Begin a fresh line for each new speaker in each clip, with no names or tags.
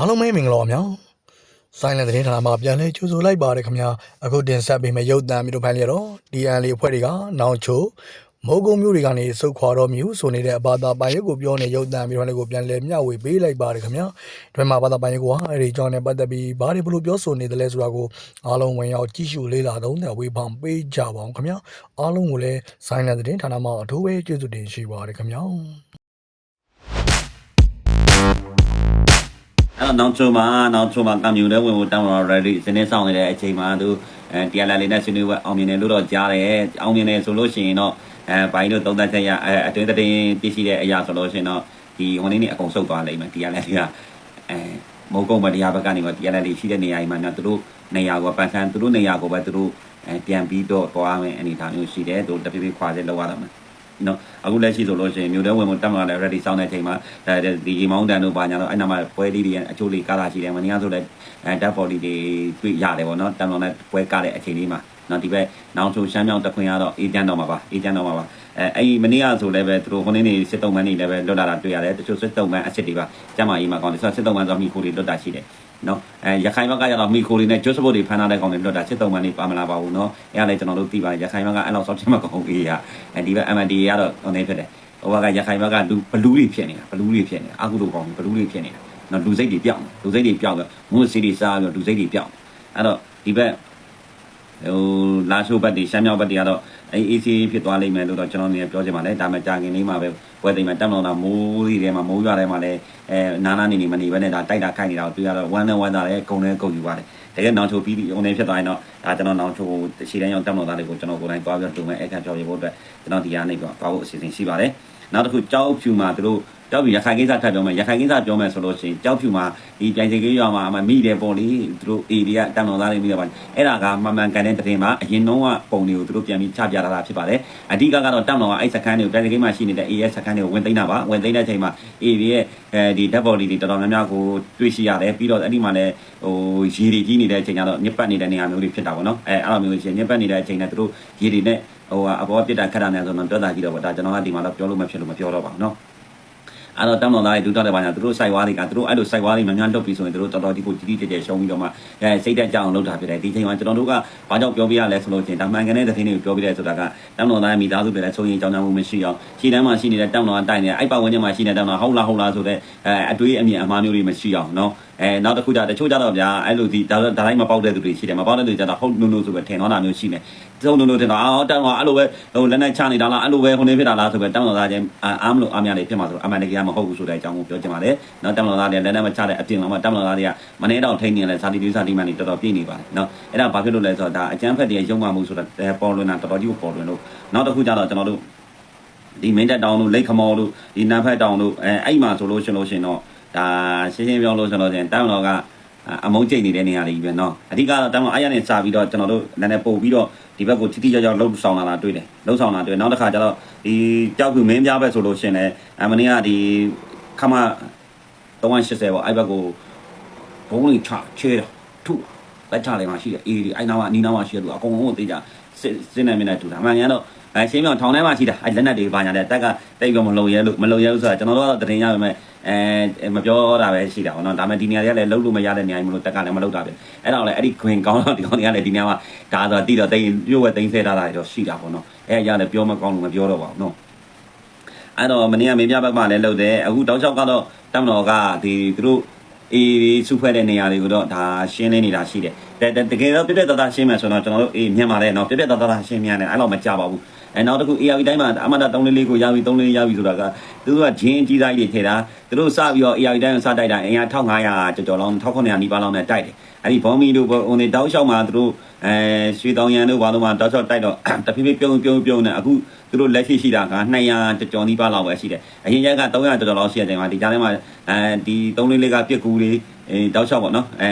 အားလုံးပဲမင်္ဂလာပါများဆိုင်လန်သတင်းဌာနမှာပြန်လဲကြိုဆိုလိုက်ပါတယ်ခင်ဗျာအခုတင်ဆက်ပေးမယ့်ရုပ်သံမျိုးတို့ဖိုင်လျက်တော့ DN လေးအဖွဲ့တွေကနောင်ချိုမိုးကုံမျိုးတွေကနေစုတ်ခွာတော်မြူဆိုနေတဲ့အဘာသာပိုင်ရုပ်ကိုပြောနေရုပ်သံမျိုးတွေကိုပြန်လဲမျှဝေပေးလိုက်ပါတယ်ခင်ဗျာဒီမှာဘာသာပိုင်ရုပ်ကအဲ့ဒီကြောင့်နဲ့ပတ်သက်ပြီးဘာတွေဘလို့ပြောဆိုနေတယ်လဲဆိုတာကိုအားလုံးဝင်ရောက်ကြည့်ရှုလေ့လာသုံးသပ်ဝေဖန်ပေးကြပါအောင်ခင်ဗျာအားလုံးကိုလည်းဆိုင်လန်သတင်းဌာနမှာအထူးပဲကျေးဇူးတင်ရှိပါတယ်ခင်ဗျာ
အဲ့တော့နောက်ချုံမှာနောက်ချုံမှာကံမြူတဲ့ဝင်ဖို့တောင်းတော့ ready စနေဆောင်နေတဲ့အချိန်မှာသူအဲတရားလာလေးနဲ့ဆွေးနွေးပွဲအောင်မြင်တယ်လို့တော့ကြားတယ်အောင်မြင်တယ်ဆိုလို့ရှိရင်တော့အဲဘိုင်းတို့သုံးသက်ချက်ရအဲအတွင်းသတင်းပြည့်ရှိတဲ့အရာဆိုလို့ရှိရင်တော့ဒီဟိုနေ့နေ့အကုန်ဆုတ်သွားလိမ့်မယ်တရားလာလေးကအဲမုံကုန်းမတရားဘက်ကနေမှတရားလာလေးရှိတဲ့နေရာကြီးမှာနော်သူတို့နေရာကိုပန်ဆန်းသူတို့နေရာကိုပဲသူတို့အဲပြန်ပြီးတော့သွားမယ်အနေအထားမျိုးရှိတယ်သူတဖြည်းဖြည်းခွာချက်လောက်ရတော့မယ် နော်အခုလက်ရှိဆိုလို့ရှိရင်မြို့ထဲဝင်မတက်မှာလည်း ready စောင်းတဲ့အချိန်မှာဒီမောင်းတန်တို့ဘာညာတော့အဲ့နာမှာပွဲလေးတွေအချို့လေးကားတာရှိတယ်မနေ့ကဆိုလည်းအဲ dead body တွေတွေ့ရတယ်ပေါ့နော်တန်တော်နဲ့ပွဲကားတဲ့အချိန်လေးမှာနော်ဒီဘက်နောင်ချိုရှမ်းမြောင်တခွင်ကတော့အေဂျင့်တော်မှာပါအေဂျင့်တော်မှာပါအဲအဲ့ဒီမနေ့ကဆိုလည်းပဲသူတို့ခုနေ့နေစစ်တုံးမန်းနေလည်းပဲလွတ်လာတာတွေ့ရတယ်တချို့စစ်တုံးမန်းအစ်စ်တွေပါကျမကြီးမှာကောင်းတယ်ဆိုတော့စစ်တုံးမန်းဆိုမိခိုတွေလွတ်တာရှိတယ် နော်အဲရခိုင်ဘက်ကကျတော့မိခိုတွေနဲ့ဂျွတ်စပုတ်တွေဖမ်းထားတဲ့ကောင်တွေလွတ်တာစစ်တုံးမန်းတွေပါမလာပါဘူးနော်အဲ့ဒါလည်းကျွန်တော်တို့သိပါတယ်ရခိုင်ဘက်ကအဲ့လောက်စောင့်ချင်မှာကောင်းအေးရအဲဒီဘက် MND ကတော့ဟိုနေဖြစ်တယ်ဟိုဘက်ကရခိုင်ဘက်ကလူဘလူးတွေဖြစ်နေတာဘလူးတွေဖြစ်နေတာအခုလိုကောင်းဘလူးတွေဖြစ်နေတာနော်လူစိတ်တွေပြောင်းလူစိတ်တွေပြောင်းပြီးမုန်းစီတွေစားပြီးလူစိတ်တွေပြောင်းအဲ့တော့ဒီဘက်ဟိုလာရှိုးဘက်တွေရှမ်းမြောက်ဘက်တွေကတော့ အဲ AC ဖြစ်သွားလိမ့်မယ်လို့တော့ကျွန်တော်နေပြောချင်ပါတယ်ဒါမှကြာခင်လေးမှာပဲပွဲသိမ်းမှာတက်မလို့တာမိုးလေးတွေမှာမိုးရွာထဲမှာလည်းအဲနာနာနေနေမနေဘဲနဲ့ဒါတိုက်တာခိုက်နေတာကိုတွေ့ရတော့ဝမ်းနဲ့ဝမ်းသာလည်းအကုန်လည်းကုန်ယူပါတယ်တကယ်နောင်ချိုပြီးပြီးဟိုနေဖြစ်သွားရင်တော့ဒါကျွန်တော်နောင်ချိုရှည်တန်းရောက်တက်မလို့သားတွေကိုကျွန်တော်ကိုယ်တိုင်သွားပြီးတော့တုံမဲ့အခက်ပြောပြဖို့အတွက်ကျွန်တော်ဒီကနေပြီးသွားဖို့အစီအစဉ်ရှိပါတယ်နောက်တစ်ခုကြောက်ဖြူမှာတို့ကြောက်ဖြူရခိုင်ကိစ္စထပ်ပြောမယ်ရခိုင်ကိစ္စပြောမယ်ဆိုလို့ရှိရင်ကြောက်ဖြူမှာဒီပြိုင်စကေးရွာမှာအမမိတယ်ပေါ့လေသူတို့ A တွေကတန်တော်သားတွေမိတယ်ပါအဲ့ဒါကမှန်မှန်ကန်တဲ့တရင်မှာအရင်တော့ကပုံတွေကိုသူတို့ပြန်ပြီးချပြလာတာဖြစ်ပါတယ်အဓိကကတော့တန်တော်ကအဲ့စခန်းတွေကိုပြိုင်စကေးမှာရှိနေတဲ့ A ရဲ့စခန်းတွေကိုဝင်သိမ်းတာပါဝင်သိမ်းတဲ့အချိန်မှာ A ရဲ့အဲဒီ dead body တွေတော်တော်များများကိုတွေ့ရှိရတယ်ပြီးတော့အဲ့ဒီမှာလည်းဟိုရေတွေကြီးနေတဲ့အချိန်ကျတော့ညစ်ပတ်နေတဲ့နေရာမျိုးတွေဖြစ်တာပေါ့နော်အဲအဲ့လိုမျိုးရှင်ညစ်ပတ်နေတဲ့အချိန်နဲ့သူတို့ရေတွေနဲ့ဟိုအပေါ်ပြစ်တာခက်တာနဲ့ဆိုတော့ပြောတာကြည့်တော့ဗောဒါကျွန်တော်ကဒီမှာတော့ပြောလို့မဖြစ်လို့မပြောတော့ပါဘူးနော်အဲ့တော့တမ်တော်သားတွေဒုတောက်တဲ့ဘာညာသူတို့စိုက်ဝါးတွေကသူတို့အဲ့လိုစိုက်ဝါးတွေများများလုပ်ပြီးဆိုရင်သူတို့တော်တော်ဒီကိုကြီးကြီးကျယ်ကျယ်ရှုံးပြီးတော့မှအဲစိတ်တက်ကြအောင်လုပ်တာဖြစ်တယ်ဒီချိန်မှာကျွန်တော်တို့ကဘာကြောင့်ပြောပြရလဲဆိုလို့ချင်းဒါမှန်ကန်တဲ့သတင်းတွေကိုပြောပြတယ်ဆိုတာကတမ်တော်သားရဲ့မိသားစုတွေလည်းဆုံးရင်ကြောင်းကြမှုမရှိအောင်ရှီတန်းမှာရှိနေတဲ့တမ်တော်ကတိုင်နေအဲ့ပတ်ဝန်းကျင်မှာရှိနေတဲ့တမ်တော်ဟုတ်လားဟုတ်လားဆိုတဲ့အဲအတွေးအမြင်အမှားမျိုးတွေမရှိအောင်နော် အဲနောက်တစ်ခုကြတချို့ကြတော့ဗျာအဲ့လိုဒီဒါဒါတိုင်းမပေါက်တဲ့သူတွေရှိတယ်မပေါက်တဲ့သူကြတော့ဟုတ်လို့လို့ဆိုပဲထင်တော့တာမျိုးရှိနေသုံးလို့လို့ထင်တော့အော်တန်းတော့အဲ့လိုပဲဟိုလက်နဲ့ချနေတာလားအဲ့လိုပဲဟိုနေဖြစ်တာလားဆိုပဲတန်းတော်သားချင်းအားမလို့အားမရနေဖြစ်မှာဆိုအမှန်တကယ်မဟုတ်ဘူးဆိုတဲ့အကြောင်းကိုပြောချင်ပါတယ်နော်တန်းတော်သားတွေလက်နဲ့မချတဲ့အပြင်မှာတန်းတော်သားတွေကမနေတော့ထိနေလဲစာတီတူစာတီမန်တွေတော်တော်ပြည့်နေပါတယ်နော်အဲ့ဒါဘာဖြစ်လို့လဲဆိုတော့ဒါအကျန်းဖက်တွေရုံမှမှုဆိုတာပေါ်လွင်တာတော်တော်ကြီးကိုပေါ်လွင်လို့နောက်တစ်ခုကြတော့ကျွန်တော်တို့ဒီမင်းတက်တောင်တို့လိတ်ခမော်တို့ဒီနန်းဖက်တောင်တို့အဲအဲ့မှာဆိုလို့ရှင်လို့ရှင်တော့ ဒါရှင်းရှင်းပြောလို့ဆိုတော့တန်းတော်ကအမုန်းကျိတ်နေတဲ့နေရာတွေပဲเนาะအဓိကတော့တမ်းမအားရနေစာပြီးတော့ကျွန်တော်တို့နည်းနည်းပို့ပြီးတော့ဒီဘက်ကိုတိတိကျကျလှုပ်ဆောင်လာတာတွေ့တယ်လှုပ်ဆောင်လာတွေ့နောက်တစ်ခါကျတော့ဒီကြောက်ဖြူမင်းပြားဘက်ဆိုလို့ရှင်လည်းအမင်းကဒီခမ380ပေါ့အဲ့ဘက်ကိုဘုံလေးချချဲတော့ထုလက်ချလိုက်မှရှိတယ်အေးဒီအဲ့နာကအနီးနားမှာရှိတယ်သူအကုန်လုံးကိုသိကြစစ်စစ်နေမနေတူတာအမှန်ကန်တော့ အဲရှင်းပြောင်းထောင်ထဲမှာရှိတာအဲလက်နက်တွေပါညာတဲ့တက်ကတိတ်ပြီးမလုံရဲလို့မလုံရဲလို့ဆိုတာကျွန်တော်တို့ကတော့တင်ရပါမယ်အဲမပြောတာပဲရှိတာပေါ့နော်ဒါပေမဲ့ဒီနေရာတွေကလည်းလုံးလို့မရတဲ့နေရာမျိုးလို့တက်ကလည်းမလုပ်တာပဲအဲ့တော့လည်းအဲ့ဒီခွင်ကောင်းတော့ဒီကောင်တွေကလည်းဒီနေရာမှာဒါဆိုတိတော့တိတ်ပြုတ်ဝဲတိတ်ဆဲထားတာတော့ရှိတာပေါ့နော်အဲ့အရာလည်းပြောမကောင်းလို့မပြောတော့ပါဘူးနော်အဲ့တော့မနေ့ကမင်းပြဘက်မှလည်းလုပ်တယ်အခုတောက်လျှောက်ကတော့တမတော်ကဒီသူတို့အေးစုဖွဲ့တဲ့နေရာတွေကိုတော့ဒါရှင်းလင်းနေတာရှိတယ်တကယ်တော့ပြပြတသားရှင်းမယ်ဆိုတော့ကျွန်တော်တို့အေးမြန်ပါတယ်နော်ပြပြတသားရှင်းမြန်တယ်အဲ့လောက်မကြပါဘူး အဲနောက်တစ်ခု ARV တိုင်းမှာအမတာ344ကိုရပြီ344ရပြီဆိုတာကသူတို့ကဂျင်းကြီးသားကြီးတွေထဲတာသူတို့စပြီးတော့ ARV တိုင်းကိုစတိုက်တာအင်အား1500ကျော်ကျော်လောင်း1900နီးပါးလောင်းနဲ့တိုက်တယ်အဲ့ဒီဘောမီတို့ဟိုနေတောက်လျှောက်မှာသူတို့အဲရွှေတောင်ရန်တို့ဘာလို့မှတောက်လျှောက်တိုက်တော့တဖြည်းဖြည်းပြုံးပြုံးပြုံးနေအခုသူတို့လက်ရှိရှိတာက200ကျော်ကျော်နီးပါးလောက်ပဲရှိတယ်အရင်က300ကျော်ကျော်လောက်ရှိတဲ့အချိန်မှာဒီကြားထဲမှာအဲဒီ344ကပြစ်ကူလေးအဲတောက်လျှောက်ပေါ့နော်အဲ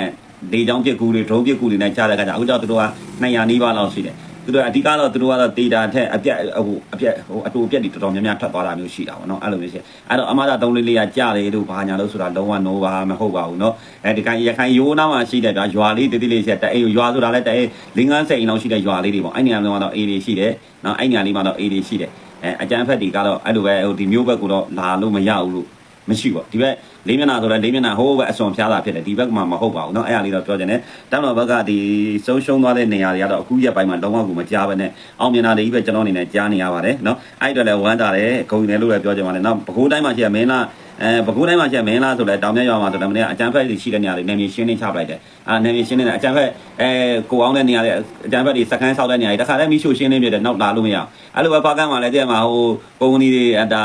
ဒေချောင်းပြစ်ကူတွေဒရုန်းပြစ်ကူတွေနဲ့ကြားတဲ့အခါကျအခုကျတော့သူတို့က200နီးပါးလောက်ရှိတယ် သူတို့အဓိကတော့သူတို့ကတော့ data ထက်အပြက်ဟိုအပြက်ဟိုအတူအပြက်တွေတော်တော်များများထွက်သွားတာမျိုးရှိတာပေါ့နော်အဲ့လိုမျိုးရှိအဲ့တော့အမသာ3လေးလေးကကြတယ်လို့ဘာညာလို့ဆိုတာလုံးဝ no ပါမဟုတ်ပါဘူးနော်အဲဒီကိုင်းရခိုင်ရိုးနားမှာရှိတဲ့ဗျာရွာလေးတိတိလေးရှိတဲ့အိမ်ရွာဆိုတာလည်းတဲ့အိမ်50 50လောက်ရှိတဲ့ရွာလေးတွေပေါ့အဲ့နေရာလုံးကတော့ A တွေရှိတယ်နော်အဲ့နေရာလေးမှာတော့ A တွေရှိတယ်အဲအကျန်းဖက်တွေကတော့အဲ့လိုပဲဟိုဒီမျိုးဘက်ကတော့လာလို့မရဘူးလို့မရှိပါဒီဘက် လေးမျက်နှာဆိုလဲလေးမျက်နှာဟိုးဘက်အစွန်ဖျားတာဖြစ်တယ်ဒီဘက်မှာမဟုတ်ပါဘူးเนาะအဲ့ဒါလေးတော့ပြောချင်တယ်တောင်တော်ဘက်ကဒီဆုံးရှုံးသွားတဲ့နေရာတွေကတော့အခုရက်ပိုင်းမှာလုံးဝကိုမကြားဘဲနဲ့အောင်မြင်တာတွေကြီးပဲကျွန်တော်အနေနဲ့ကြားနေရပါတယ်เนาะအဲ့အတွက်လည်းဝမ်းသာတယ်ဂုဏ်တယ်လို့လည်းပြောချင်ပါတယ်နောက်ဘကိုးတိုင်းမှာရှိရမင်းလားအဲဘကူတိုင်းမှာကျမင်းလားဆိုလဲတောင်မြရွာမှာဆိုတော့မနေ့ကအကျန်းဖက်ရှိတဲ့နေရာတွေနေမြေရှင်းနေချပလိုက်တယ်အာနေမြေရှင်းနေတယ်အကျန်းဖက်အဲကိုအောင်တဲ့နေရာတွေအကျန်းဖက်တွေစကန်ဆောက်တဲ့နေရာတွေတခါတည်းမိရှို့ရှင်းနေပြတယ်နောက်လာလို့မရအောင်အဲ့လိုပဲပါကန်းမှာလည်းတဲ့မှာဟိုကုမ္ပဏီတွေအတာ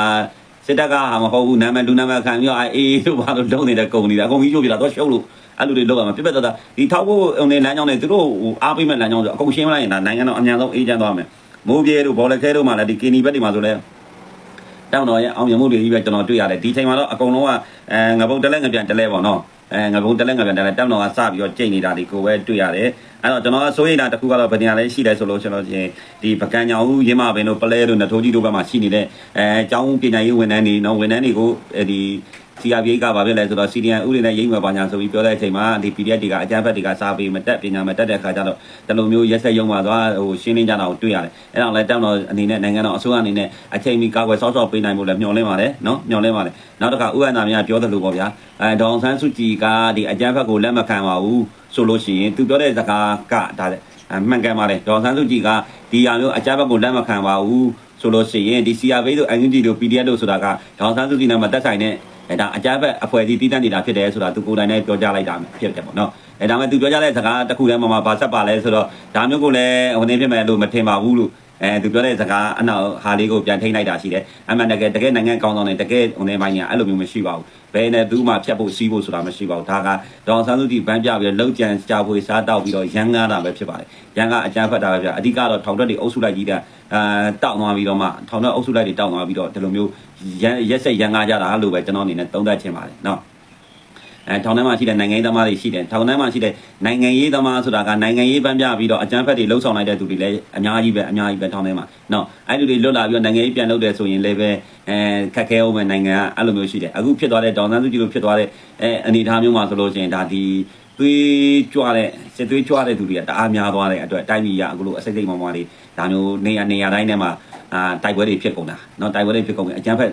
စစ်တပ်ကဟာမဟုတ်ဘူးနာမည်လူနာမည်ခံပြီးတော့အေးလို့ဘာလို့လုံးနေတဲ့ကုမ္ပဏီတွေအကုန်မိရှို့ပြတာတော့ရှုပ်လို့အဲ့လိုတွေလောက်ရမှာပြပြတတ်တာဒီထောက်ဖို့နေလမ်းကြောင်းတွေသူတို့ဟိုအားပေးမဲ့လမ်းကြောင်းဆိုအကုန်ရှင်းမလိုက်ရင်ဒါနိုင်ငံတော်အများဆုံးအေးချမ်းသွားမယ်မိုးပြေတို့ဘောလခဲတို့မှလည်းဒီကီနီဘက်တွေမှာဆိုလဲတောင်းတော်ရဲ့အောင်မြင်မှုတွေကြီးပဲကျွန်တော်တွေ့ရတယ်ဒီချိန်မှာတော့အကုန်လုံးကအဲငပုတ်တလဲငပြန်တလဲပေါ့နော် အဲငပုတ်တလဲငပြန်တလဲတောင်းတော်ကစပြီးတော့ကြိတ်နေတာဒီကိုပဲတွေ့ရတယ်အဲ့တော့ကျွန်တော်ကစိုးရိမ်တာတစ်ခုကတော့ဗနေရာလေးရှိတယ်ဆိုလို့ကျွန်တော်ချင်းဒီပကံညောင်ဦးရင်းမပင်တို့ပလဲတို့နထိုးကြီးတို့ဘက်မှာရှိနေတဲ့အဲအကြောင်းပညာရေးဝန်ထမ်းတွေနော်ဝန်ထမ်းတွေကိုအဲဒီ CRPH ကဘာဖြစ်လဲဆိုတော့ CDN ဥတွေနဲ့ရိမ့်မယ်ပါညာဆိုပြီးပြောတဲ့အချိန်မှာဒီ PDF တွေကအကြမ်းဖက်တွေကစားပြီးမတက်ပညာမတက်တဲ့ခါကျတော့ဒီလိုမျိုးရက်ဆက်ရုံမှာသွားဟိုရှင်းလင်းကြတာကိုတွေ့ရတယ်အဲ့တော့လည်းတောင်းတော့အနေနဲ့နိုင်ငံတော်အစိုးရအနေနဲ့အချိန်မီကာကွယ်စောင့်ရှောက်ပေးနိုင်ဖို့လည်းမျှော်လင့်ပါတယ်နော်မျှော်လင့်ပါတယ်နောက်တစ်ခါဥပဒေများပြောသလိုပေါ့ဗျာအဲဒေါအောင်ဆန်းစုကြည်ကဒီအကြမ်းဖက်ကိုလက်မခံပါဘူးဆိုလို့ရှိရင်သူပြောတဲ့စကားကဒါအမှန်ကန်ပါတယ်ဒေါအောင်ဆန်းစုကြည်ကဒီအမျိုးအကြမ်းဖက်ကိုလက်မခံပါဘူးဆိုလို့ရှိရင်ဒီ CRPH တို့ NUG တို့ PDF တို့ဆိုတာကဒေါအောင်ဆန်းစုကြည်နဲ့မသက်ဆိုင်တဲ့ အဲဒါအကြမ်းဖက်အဖွဲ့အစည်းတည်တတ်နေတာဖြစ်တယ်ဆိုတာသူကိုယ်တိုင်လည်းပြောကြားလိုက်တာဖြစ်တယ်ပေါ့နော်အဲဒါမှသူပြောကြားတဲ့စကားတစ်ခုတည်းမှာမှာပါဆက်ပါလဲဆိုတော့ဒါမျိုးကိုလည်းဟိုနေဖြစ်မယ်လို့မထင်ပါဘူးလို့ အဲသူပြောတဲ့စကားအနောက်ဟာလေးကိုပြန်ထိန်းလိုက်တာရှိတယ်အမှန်တကယ်တကယ်နိုင်ငံကောင်းဆောင်တွေတကယ်ဟိုနေပိုင်းညာအဲ့လိုမျိုးမရှိပါဘူးဘယ်နဲ့သူမှဖြတ်ဖို့စီးဖို့ဆိုတာမရှိပါဘူးဒါကဒေါန်ဆန်းစုကြည်ဗန်းပြပြီးတော့လောက်ကြံကြာဖွေစားတောက်ပြီးတော့ရန်ကားတာပဲဖြစ်ပါတယ်ရန်ကားအကြမ်းဖက်တာပဲပြအဓိကတော့ထောင်ထွက်တွေအုပ်စုလိုက်ကြီးတဲ့အဲတောက်သွားပြီးတော့မှထောင်ထွက်အုပ်စုလိုက်တွေတောက်သွားပြီးတော့ဒီလိုမျိုးရက်ဆက်ရန်ကားကြတာလို့ပဲကျွန်တော်အနေနဲ့သုံးသပ်ချင်ပါတယ်နော် အဲထောင်ထဲမှာရှိတဲ့နိုင်ငံရေးသမားတွေရှိတယ်ထောင်ထဲမှာရှိတဲ့နိုင်ငံရေးသမားဆိုတာကနိုင်ငံရေးပန်းပြပြီးတော့အကြမ်းဖက်တွေလှုပ်ဆောင်လိုက်တဲ့သူတွေလည်းအများကြီးပဲအများကြီးပဲထောင်ထဲမှာနော်အဲ့လူတွေလွတ်လာပြီးတော့နိုင်ငံရေးပြန်လုပ်တယ်ဆိုရင်လည်းပဲအဲခက်ခဲအောင်ပဲနိုင်ငံကအဲ့လိုမျိုးရှိတယ်အခုဖြစ်သွားတဲ့ဒေါန်ဆန်းစုကြည်လိုဖြစ်သွားတဲ့အဲအနေအထားမျိုးမှာဆိုလို့ရှိရင်ဒါဒီသွေးကြွတဲ့စစ်သွေးကြွတဲ့သူတွေကတအားများသွားတဲ့အတွက်တိုင်းပြည်ကအခုလိုအစိတ်စိတ်မောင်မောင်လေးဒါမျိုးနေရာနေရာတိုင်းထဲမှာ အာတိုက်ပွဲတွေဖြစ်ကုန်တာနော်တိုက်ပွဲတွေဖြစ်ကုန်ပြီအကြမ်းဖက်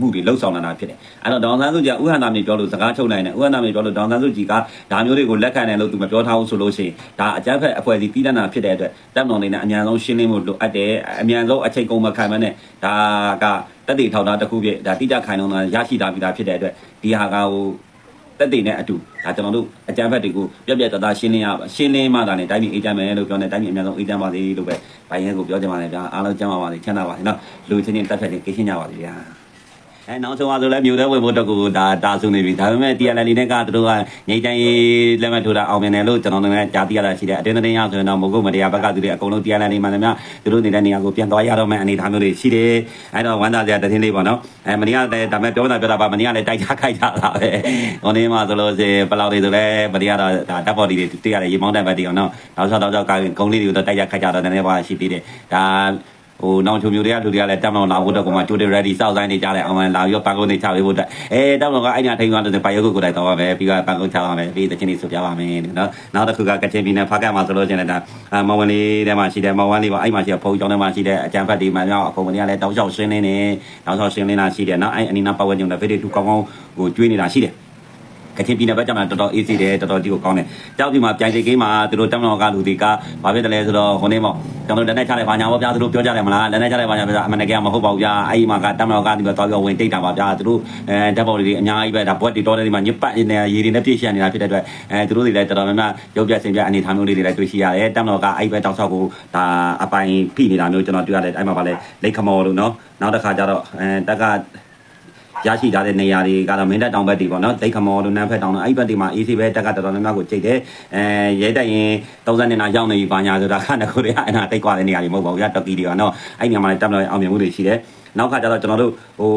မှုတွေလှုပ်ဆောင်လာတာဖြစ်တယ်အဲ့တော့ဒေါန်ဆန်းစုကြည်ဥဟန်သားမြေပြောလို့စကားချုပ်နိုင်တယ်ဥဟန်သားမြေပြောလို့ဒေါန်ဆန်းစုကြည်ကဒါမျိုးတွေကိုလက်ခံတယ်လို့သူမပြောထားဘူးဆိုလို့ရှိရင်ဒါအကြမ်းဖက်အဖွဲ့အစည်းတည်တံ့တာဖြစ်တဲ့အတွက်တပ်မတော်နေနဲ့အမြန်ဆုံးရှင်းလင်းဖို့လိုအပ်တယ်အမြန်ဆုံးအချိန်ကုန်မခံမနဲ့ဒါကတက်တည်ထောက်တာတစ်ခုဖြစ်ဒါတိကျခိုင်လုံတာရရှိတာပြီးတာဖြစ်တဲ့အတွက်ဒီဟာကဟို တက်တည်နဲ့အတူဒါကျွန်တော်တို့အကြမ်းဖက်တွေကိုပြက်ပြက်တသားရှင်းလင်းရပါရှင်းလင်းမှသာနဲ့တိုင်းပြည်အေးချမ်းမယ်လို့ပြောနေတိုင်းပြည်အများဆုံးအေးချမ်းပါစေလို့ပဲဘိုင်းရဲကိုပြောကြပါလေဗျာအားလုံးကျမ်းပါပါစေချမ်းသာပါစေနော်လူချင်းချင်းတက်ဖက်ချင်းကိရှင်းကြပါစေဗျာ အဲနောက်ဆုံးပါဆိုလဲမြို့သေးဝင်ဖို့တော့ကိုဒါတာဆုနေပြီဒါပေမဲ့ TLL နဲ့ကသူတို့ကငိမ့်တိုင်းလက်မှတ်ထိုးတာအောင်မြင်တယ်လို့ကျွန်တော်တို့လည်းကြားသိရတာရှိတယ်အတွင်းသတင်းရဆိုရင်တော့မဟုတ်မတရားဘက်ကသူတွေအကုန်လုံး TLL မှန်တယ်များသူတို့နေတဲ့နေရာကိုပြန်သွားရတော့မယ့်အနေအထားမျိုးတွေရှိတယ်အဲတော့ဝမ်းသာစရာသတင်းလေးပေါ့နော်အဲမနေ့ကလည်းဒါပေမဲ့ပြောတာပြောတာပါမနေ့ကလည်းတိုက်ချခိုက်ကြတာပဲဟိုနေ့မှဆိုလို့ရှိရင်ပလောက်တွေဆိုလဲမနေ့ကတော့ဒါတပ်ပေါ်ဒီတွေတွေ့ရတယ်ရေမောင်းတဲ့ဘက်တွေအောင်နော်နောက်ဆောက်တော့ကြောက်ကကုန်းလေးတွေကိုတော့တိုက်ချခိုက်ကြတော့နည်းနည်းပါရှိသေးတယ်ဒါ ဟိုနောက်ချုံမျိုးတွေကလူတွေကလည်းတက်မလို့လာဖို့တော့ကမှကြိုးတယ် ready စောက်ဆိုင်နေကြတယ်အောင်လာပြီးတော့ပန်ကုန်းနေချပေးဖို့အတွက်အဲတက်မလို့ကအဲ့ညာထိန်သွားတဲ့ပါရုပ်ကိုကိုယ်တိုင်တော့ပါပဲပြီးတော့ပန်ကုန်းချပါမယ်ပြီးတချင်းလေးဆိုပြပါမယ်နော်နောက်တစ်ခုကကချင်ပြည်နယ်ဖားကတ်မှာဆိုလို့ရှိရင်ဒါမဝင်းလေးထဲမှာရှိတယ်မဝင်းလေးပါအဲ့မှာရှိတဲ့ဖုန်းကျောင်းထဲမှာရှိတဲ့အကြံဖတ်ဒီမှာတော့အကုန်မင်းကလည်းတောက်လျှောက်ရှင်းလင်းနေတောက်လျှောက်ရှင်းလင်းတာရှိတယ်နော်အဲ့အနီးနားပတ်ဝန်းကျင်တဲ့ဗီဒီယိုကောင်းကောင်းဟိုကျွေးနေတာရှိတယ် ကချင်ပြည်နယ်ဘက်ကျမှတော်တော် easy တယ်တော်တော်ဒီကိုကောင်းတယ်။ကြောက်ဒီမှာပြိုင်စိတ်ကိန်းမှာသူတို့တက်မတော်ကလူတွေကဘာဖြစ်တယ်လဲဆိုတော့ဟိုနေ့မောကျွန်တော်လက်နဲ့ချတယ်ဘာညာပေါ့ဗျာသူတို့ပြောကြတယ်မလားလက်နဲ့ချတယ်ဘာညာဗျာအမှန်တကယ်မဟုတ်ပါဘူးဗျာအဲ့ဒီမှာကတက်မတော်ကဒီမှာသွားပြီးဝင်တိတ်တာပါဗျာသူတို့အဲဓာတ်ပေါ်တွေအများကြီးပဲဒါဘွက်တွေတော်တယ်ဒီမှာညစ်ပတ်နေရေတွေနဲ့ပြည့်ရှံနေတာဖြစ်တဲ့အတွက်အဲသူတို့တွေလည်းတော်တော်များများရုပ်ပြစင်ပြအနေထားမျိုးလေးတွေလည်းတွေ့ရှိရတယ်တက်မတော်ကအဲ့ဒီဘက်တောက်ဆောက်ကိုဒါအပိုင်ဖိနေတာမျိုးကျွန်တော်တွေ့ရတယ်အဲ့မှာပါလဲလိတ်ခမော်လို့နော်နောက်တစ်ခါကျတော့အဲတက်က ရရှိထားတဲ့နေရာတွေကတော့မင်းတပ်တောင်ဘက်တွေပေါ့နော်ဒိတ်ခမော်တို့နန်းဖက်တောင်တို့အဲ့ဘက်တွေမှာအေးဆေးပဲတက်ကတော်တော်များများကိုကြိတ်တယ်အဲရဲတက်ရင်32နှစ်နာရောက်နေပြီဘာညာဆိုတာခဏကိုတွေအဲ့ဒါတိတ်ကွာတဲ့နေရာတွေမဟုတ်ပါဘူးဗျာတော်ကီတွေပါနော်အဲ့နေရာမှာလည်းတက်မလို့အောင်မြင်မှုတွေရှိတယ်နောက်ခါကျတော့ကျွန်တော်တို့ဟို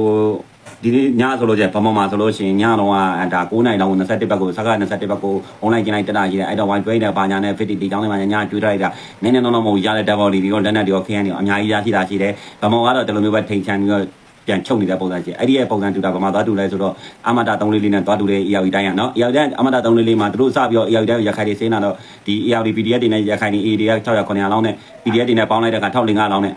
ဒီနေ့ညဆိုလို့ကျဗမာမှာဆိုလို့ရှိရင်ညတော့ကဒါ9နိုင်လောက်21ဘက်ကိုစကား21ဘက်ကို online ကျင်းလိုက်တက်တာကြီးတယ်အဲ့တော့ wine train နဲ့ဘာညာနဲ့50တီတောင်းနေမှာညကျွေးလိုက်တာနည်းနည်းတော့တော့မဟုတ်ရတဲ့ double တွေရောလက်နက်တွေရောခင်းရနေအများကြီးရရှိတာရှိတယ်ဗမာကတော့ဒီလိုမျိုးပဲထိန်ချန်ပြီးတော့ ပြန်ချုပ်နေတဲ့ပုံစံရှိအဲ့ဒီရဲ့ပုံစံတူတာဗမာသွားတူလဲဆိုတော့အမတာ344နဲ့သွားတူတဲ့ ERV တိုင်းอ่ะเนาะ ERV တိုင်းအမတာ344မှာသူတို့စပြီးတော့ ERV တိုင်းရခိုင်တွေစင်းတာတော့ဒီ ERV PDF တွေနဲ့ရခိုင်တွေ AD 600 900လောက်နဲ့ PDF တွေနဲ့ပေါင်းလိုက်တဲ့အခါ1500လောက်နဲ့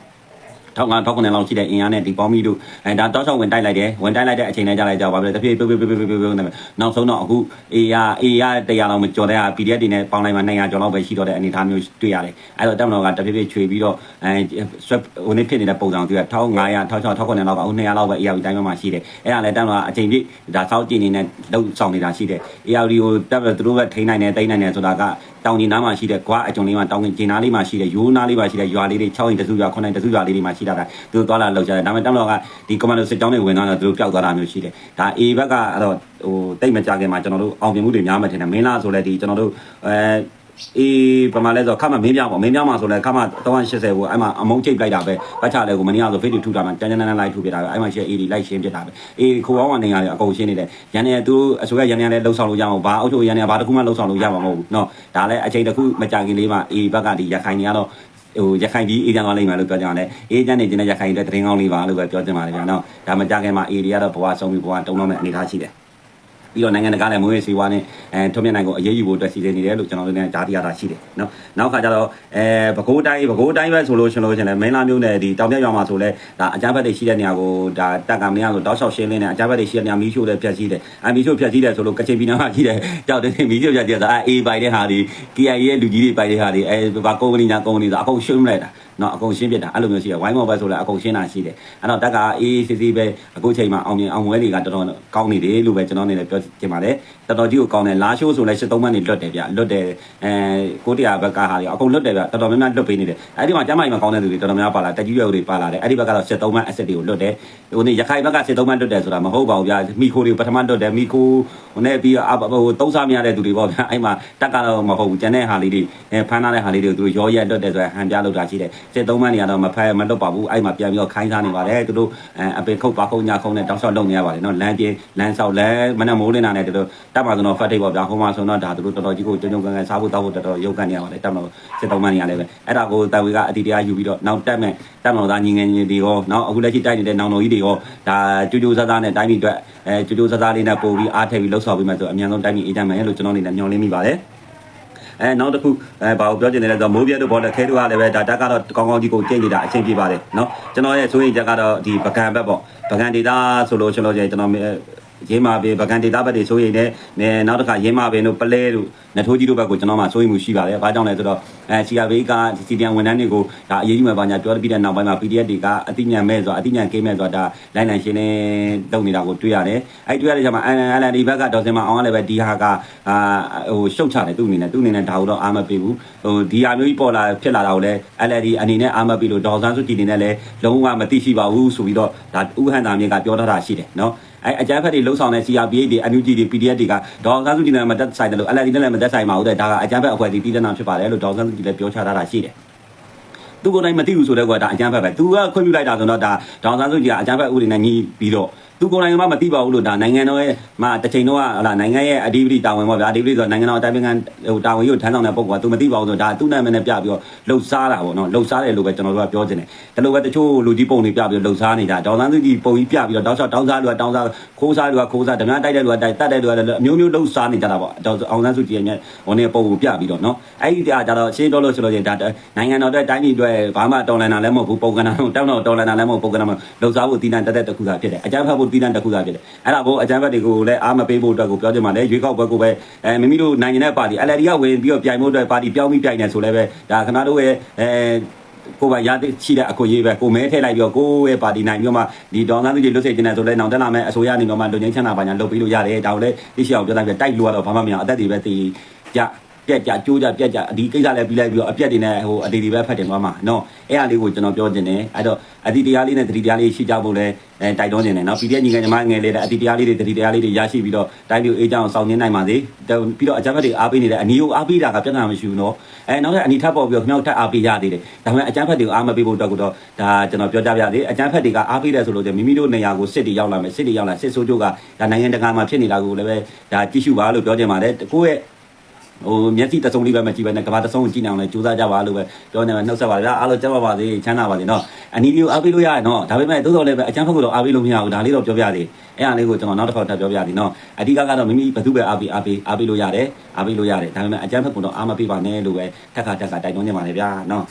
ထောက်ငါထောက်ကနေလောက်ရှိတဲ့အင်အားနဲ့ဒီပေါင်းပြီးတို့အဲဒါတောက်ချောင်းဝင်တိုက်လိုက်တယ်ဝင်တိုက်လိုက်တဲ့အချိန်နဲ့ကြာလိုက်ကြပါပြီတဖြည်းဖြည်းဖြည်းဖြည်းဖြည်းဖြည်းဖြည်းနဲ့နောက်ဆုံးတော့အခုအေးရအေးရတရားလောက်မကြော်တဲ့ PDF တွေနဲ့ပေါင်းလိုက်မှ200ကျော်လောက်ပဲရှိတော့တဲ့အနေအထားမျိုးတွေ့ရတယ်အဲ့တော့တက်မတော်ကတဖြည်းဖြည်းချွေပြီးတော့အဲဆွဲဟိုနေ့ဖြစ်နေတဲ့ပုံစံတွေ့1500 1600 1600လောက်ကအခု200လောက်ပဲ AR တိုင်းမှာရှိတယ်အဲ့ဒါလည်းတက်မတော်ကအချိန်ပြည့်ဒါစောက်ကြည့်နေနဲ့လှုပ်ဆောင်နေတာရှိတယ် AR ကိုတက်မတော်သူတို့ကထိန်းနိုင်တယ်တိမ့်နိုင်တယ်ဆိုတာက တောင်ကျင်နားမှာရှိတဲ့ကွာအကျုံလေးမှာတောင်ကျင်နားလေးမှာရှိတဲ့ရိုးနားလေးမှာရှိတဲ့ရွာလေးတွေ6ရင်တစုရွာ9ရင်တစုရွာလေးတွေမှာရှိတာကသူတို့သွားလာလောက်ကြတယ်ဒါပေမဲ့တက်မတော်ကဒီကွန်မန်ဒိုစစ်ကြောင်းတွေဝင်သွားတော့သူတို့ပျောက်သွားတာမျိုးရှိတယ်ဒါ A ဘက်ကအဲ့တော့ဟိုတိတ်မကြခင်မှာကျွန်တော်တို့အောင်မြင်မှုတွေများမှထင်တယ်မင်းလားဆိုလဲဒီကျွန်တော်တို့အဲ အေးပမာလဲဆိုခါမှမင်းပြပေါ့မင်းပြမှာဆိုလဲခါမှ380ကိုအဲ့မှာအမုံချိတ်လိုက်တာပဲပတ်ချလဲကိုမနေ့ကဆိုဖိတ်တူထူတာမှာတန်းတန်းတန်းလိုက်ထူပြတာပဲအဲ့မှာရှယ် AD လိုက်ရှင်းပြတာပဲအေးခိုးအောင်ကနေရတယ်အကုန်ရှင်းနေတယ်ရန်နေသူအစိုးရရန်နေလည်းလှုပ်ဆောင်လို့ရအောင်ဘာအုပ်ချုပ်ရန်နေဘာတစ်ခုမှလှုပ်ဆောင်လို့ရမှာမဟုတ်ဘူးเนาะဒါလည်းအချိန်တစ်ခုမကြခင်လေးမှာအေးဘက်ကဒီရခိုင်နေကတော့ဟိုရခိုင်ကြီးအေးချမ်းသွားလိမ့်မယ်လို့ပြောကြတယ်အေးချမ်းနေခြင်းနဲ့ရခိုင်တဲ့တရင်ကောင်းလေးပါလို့ပဲပြောချင်ပါတယ်ဗျာเนาะဒါမှကြခင်မှာအေးတွေကတော့ဘဝဆုံးပြီးဘဝတုံးတော့မဲ့အနေထားရှိတယ် ပြီးတော့နိုင်ငံတကာလည်းမွေးရေးစီဝါနဲ့အဲထုံးမြနိုင်ကိုအရေးယူဖို့အတွက်စီစဉ်နေတယ်လို့ကျွန်တော်တို့လည်းကြားသိရတာရှိတယ်နော်နောက်ခါကျတော့အဲပဲခူးတိုင်းပဲခူးတိုင်းပဲဆိုလို့ရှင်လို့ရှင်လဲမင်းလာမျိုးနဲ့ဒီတောင်ပြရွာမှာဆိုလဲဒါအကြမ်းဖက်တွေရှိတဲ့နေရာကိုဒါတက်ကမင်းဆိုတောက်လျှောက်ရှင်းလင်းနေအကြမ်းဖက်တွေရှိတဲ့နေရာမီးရှို့တဲ့ဖြတ်ရှိတယ်အမီးရှို့ဖြတ်ရှိတယ်ဆိုလို့ကချင်ပြည်နယ်မှာရှိတယ်ကြောက်တယ်မီးရှို့ဖြတ်ရှိတယ်ဆိုအဲအေးပိုင်တဲ့ဟာဒီ KIA ရဲ့လူကြီးတွေပိုင်တဲ့ဟာဒီအဲဘာကုမ္ပဏီညာကုမ္ပဏီဆိုအကုန်ရှင်းမလိုက်တာနော်အကုန်ရှင်းပြတာအဲ့လိုမျိုးရှိတယ်ဝိုင်းမော်ပဲဆိုလဲအကုန်ရှင်းတာရှိတယ်အဲ့တော့တက်ကအေးစစ်စစ်ပဲအခုချိန်မှာအောင်မြင်အောင်ဝဲတွေကတော်တော်ကောင်းနေတယ်လို့ပဲကျွန်တော်အနေနဲ့ပြောချင်ပါတယ်တော်တော်ကြီးကိုကောင်းတယ်လာရှိုးဆိုလဲ73မှတ်နေလွတ်တယ်ဗျလွတ်တယ်အဲကိုတရားဘက်ကဟာတွေအကုန်လွတ်တယ်ဗျတော်တော်များများလွတ်ပေးနေတယ်အဲ့ဒီမှာကျမကြီးမှာကောင်းတဲ့သူတွေတော်တော်များပါလာတက်ကြီးရွယ်တွေပါလာတယ်အဲ့ဒီဘက်ကတော့73မှတ်အစစ်တွေကိုလွတ်တယ်ဟိုနေ့ရခိုင်ဘက်က73မှတ်လွတ်တယ်ဆိုတာမဟုတ်ပါဘူးဗျမိခိုတွေပထမလွတ်တယ်မိခိုဟိုနေ့ပြီးဟိုသုံးစားမရတဲ့သူတွေပေါ့ဗျအဲ့မှာတက်ကတော့မဟုတ်ဘူးကျန်တဲ့ဟာလေးတွေအဲဖမ်းထားတဲ့ဟာလေးတွေကိုသူတို့ရောရက်လွတ်တယ်ဆိုရင်ဟန်ပြလောက်တာရှိတယ်73မှတ်နေရတော့မဖက်မလွတ်ပါဘူးအဲ့မှာပြန်ပြီးတော့ခိုင်းစားနေပါတယ်သူတို့အပင်ခုတ်ပါခုတ်ညာခုတ်နဲ့တောက်လျှောက်လုပ်နေရပါတယ်နော်လမ်းကျလမ်းဆောက်လမ်းမနဲ့မိုးလင်းတာနဲ့သူတို့တက်မှာဆိုတော့ဖတ်ထိပ်ပေါ့ဗျာဟိုမှာဆိုတော့ဒါသူတို့တော်တော်ကြီးကိုကြုံကြုံကန်ကန်စားဖို့တောက်ဖို့တော်တော်ရုပ်ကန်နေရပါတယ်တက်မှာ73မှတ်နေရလဲပဲအဲ့ဒါကိုတာဝေကအတီတရားယူပြီးတော့နောက်တက်မဲ့တက်မှာသားညီငယ်ညီတွေရောနောက်အခုလက်ရှိတိုက်နေတဲ့နောင်တော်ကြီးတွေရောဒါကြိုးကြိုးစားစားနဲ့တိုင်းပြည်အတွက်အဲကြိုးကြိုးစားစားလေးနဲ့ပို့ပြီးအားထည့်ပြီးလှုပ်ဆောင်ပြီးမှဆိုအမြန်ဆုံးတိုင်းပြည်အေးချမ်းမယ်လို့ကျွန်တော်အနေနဲ့ညွှန်လင်းမိပါတယ်အဲနောက်တစ်ခုအဲဘာကိုပြောချင်တယ်လဲဆိုတော့မိုးပြတ်တို့ဘောလက်ခဲတို့ကလည်းပဲဒါတက်ကတော့ကောင်းကောင်းကြီးကိုကြိတ်နေတာအဆင်ပြေပါတယ်เนาะကျွန်တော်ရဲ့ဆိုရင်ချက်ကတော့ဒီပကံဘက်ပေါ့ပကံဒေတာဆိုလို့ကျွန်တော်ကျွန်တော် ရင်းမာပင်ပကံဒေတာဘက်တွေဆိုရင်လည်းနောက်တစ်ခါရင်းမာပင်တို့ပလဲတို့နထိုးကြီးတို့ဘက်ကိုကျွန်တော်မှဆိုရင်မှုရှိပါတယ်ဘာကြောင့်လဲဆိုတော့ အဲ CRV ကစီတီယန်ဝန်ထမ်းတွေကိုဒါအရေးကြီးမှပါညာပြောပြီးတဲ့နောက်ပိုင်းမှာ PDF တွေကအတိညာမဲ့ဆိုတာအတိညာကင်းမဲ့ဆိုတာဒါလိုင်းလန်ရှင်းနေလုပ်နေတာကိုတွေ့ရတယ်အဲ့တွေ့ရတဲ့ချိန်မှာ LND ဘက်ကဒေါ်စင်မအောင်ကလည်းပဲဒီဟာကအာဟိုရှုတ်ချတယ်သူ့အနေနဲ့သူ့အနေနဲ့ဒါတော့အားမပေးဘူးဟိုဒီဟာမျိုးကြီးပေါ်လာဖြစ်လာတာကိုလည်း LND အနေနဲ့အားမပေးလို့ဒေါ်ဆန်းစုကြည်အနေနဲ့လည်းလုံးဝမသိရှိပါဘူးဆိုပြီးတော့ဒါဥဟန်တာမြင့်ကပြောထားတာရှိတယ်နော်အဲအကြမ်းဖက်တွေလှုပ်ဆောင်တဲ့ CRPH တွေ NUG တွေ PDF တွေကဒေါ်ဆန်းစုကြည်နဲ့မတက်ဆိုင်တယ်လို့ LND နဲ့လည်းမတက်ဆိုင်ပါဘူးတဲ့ဒါကအကြမ်းဖက်အဖွဲ့အစည်းပြည်ထနာဖြစ်ပါတယ်လို့ဒေါ်ဆန်းစုကြည်လည်းပြောချထားတာရှိတယ် သူကိုယ်တိုင်မသိဘူးဆိုတော့ကွာဒါအကြမ်းဖက်ပဲသူကခွင့်ပြုလိုက်တာဆိုတော့ဒါဒေါ်ဆန်းစုကြည်ကအကြမ်းဖက်ဥပဒေနဲ့ညီးပြီးတော့သူကိုယ်တိုင်ကမှမသိပါဘူးလို့ဒါနိုင်ငံတော်ရဲ့မှာတစ်ချိန်တော့ဟလာနိုင်ငံရဲ့အဓိပတိတာဝန်ပေါ့ဗျာအဓိပတိဆိုနိုင်ငံတော်အတိုင်းပင်ခံဟိုတာဝန်ကြီးကိုထမ်းဆောင်တဲ့ပုံကသူမသိပါဘူးဆိုတော့ဒါသူ့နာမည်နဲ့ပြပြီးတော့လှုပ်ရှားတာပေါ့နော်လှုပ်ရှားတယ်လို့ပဲကျွန်တော်တို့ကပြောချင်တယ်ဒါလိုပဲတချို့လူကြီးပုံတွေပြပြီးတော့လှုပ်ရှားနေတာဒေါ်စန်းစုကြည်ပုံကြီးပြပြီးတော့တောက်လျှောက်တောင်းစားလူကတောင်းစားခိုးစားလူကခိုးစားဓမြတိုက်တဲ့လူကတိုက်တတ်တဲ့လူကအမျိုးမျိုးလှုပ်ရှားနေကြတာပေါ့ဒေါ်အောင်စန်းစုကြည်ရဲ့ဟိုနေပုံကိုပြပြီးတော့နော်အဲ့ဒီတရားကြတော့ရှင်းတော့လို့ဆိုလို့ရင်ဒါနိုင်ငံတော်အတွက်တိုင်းပြည်အတွက်ဘာမှတော်လန်တာလည်းမဟုတ်ဘူးပုံကနာတောင်းတော့တော်လန်တာလည်းမဟုတ်ပုံကနာမလှုပ်ရှားဖို့တည်တံတက်တဲ့တစ်ခုသာဖြစ်တယ်အကြမ်းဖက်ဖို့တည်တံတစ်ခုသာဖြစ်တယ်အဲ့ဒါကိုအကြမ်းဖက်တွေကိုလည်းအားမပေးဖို့အတွက်ကိုပြောချင်ပါတယ်ရွေးကောက်ပွဲကိုပဲအဲမိမိတို့နိုင်ငံတဲ့ပါတီ LRD ကဝင်ပြီးတော့ပြိုင်ဖို့အတွက်ပါတီပြောင်းပြီးပြိုင်နေဆိုလည်းပဲဒါခဏတို့ရဲ့အဲကိုပါရတဲ့ရှိတဲ့အခွင့်အရေးပဲကိုမဲထည့်လိုက်ပြီးတော့ကိုရဲ့ပါတီနိုင်ပြီးတော့မှဒီဒေါ်စန်းစုကြည်လွတ်စေခြင်းနဲ့ဆိုလဲနောင်တက်လာမဲ့အစိုးရနေတော့မှလူငင်းချမ်းသာပါညာလုပ်ပြီးလို့ရတယ်ဒါကိုလည်းသိရှိအောင်ပြောလိုက်ပြတိုက်လို့ကတော့ဘာမှမရအောင်အသက်တွေပဲတည်ကြ ပြက်ကြကြိုးကြပြက်ကြဒီကိစ္စလည်းပြီးလိုက်ပြီးတော့အပြက်တွေနဲ့ဟိုအတေတွေပဲဖတ်တင်သွားမှာနော်အဲ့အားလေးကိုကျွန်တော်ပြောခြင်းတယ်အဲ့တော့အတိတရားလေးနဲ့တတိတရားလေးရှိကြဖို့လဲအဲတိုက်တွန်းခြင်းတယ်နော် PDF ညီငယ်ညီမငယ်လေးလည်းအတိတရားလေးတွေတတိတရားလေးတွေရရှိပြီးတော့တိုင်းပြည်အေးချမ်းအောင်ဆောင်နေနိုင်ပါစေပြီးတော့အကြမ်းဖက်တွေအားပေးနေတဲ့အနီကိုအားပေးတာကပြဿနာမရှိဘူးနော်အဲနောက်ထပ်အနီထပ်ပေါ်ပြီးတော့မြောက်ထပ်အားပေးရသေးတယ်ဒါပေမဲ့အကြမ်းဖက်တွေကိုအားမပေးဖို့အတွက်ကတော့ဒါကျွန်တော်ပြောကြပြသေးအကြမ်းဖက်တွေကအားပေးတယ်ဆိုလို့မိမိတို့နေရာကိုစစ်တွေရောက်လာမယ်စစ်တွေရောက်လာစစ်ဆိုးကျိုးကဒါနိုင်ငံတကာမှာဖြစ်နေတာကိုလည်းပဲဒါကြည့်ရှုပါလို့ပြောချင်ပါတယ်ကိုယ့်ရဲ့ ဟိုမျက်စိတစုံလေးပဲမကြည့်ပဲနဲ့ကဘာတစုံကိုကြည့်နေအောင်လဲကြိုးစားကြပါလို့ပဲပြောနေမှာနှုတ်ဆက်ပါဗျာအားလုံးကြပါပါစေချမ်းသာပါစေနော်အနီဒီကိုအားပေးလို့ရရနော်ဒါပေမဲ့သို့တော်လည်းပဲအချမ်းဖက်ကိုတော့အားပေးလို့မရဘူးဒါလေးတော့ပြောပြသေးအဲ့အားလေးကိုကျွန်တော်နောက်တစ်ခါထပ်ပြောပြသေးနော်အဓိကကတော့မိမိဘသူပဲအားပေးအားပေးအားပေးလို့ရတယ်အားပေးလို့ရတယ်ဒါပေမဲ့အချမ်းဖက်ကိုတော့အားမပေးပါနဲ့လို့ပဲထက်ခါထက်ခါတိုက်တွန်းနေပါလေဗျာနော်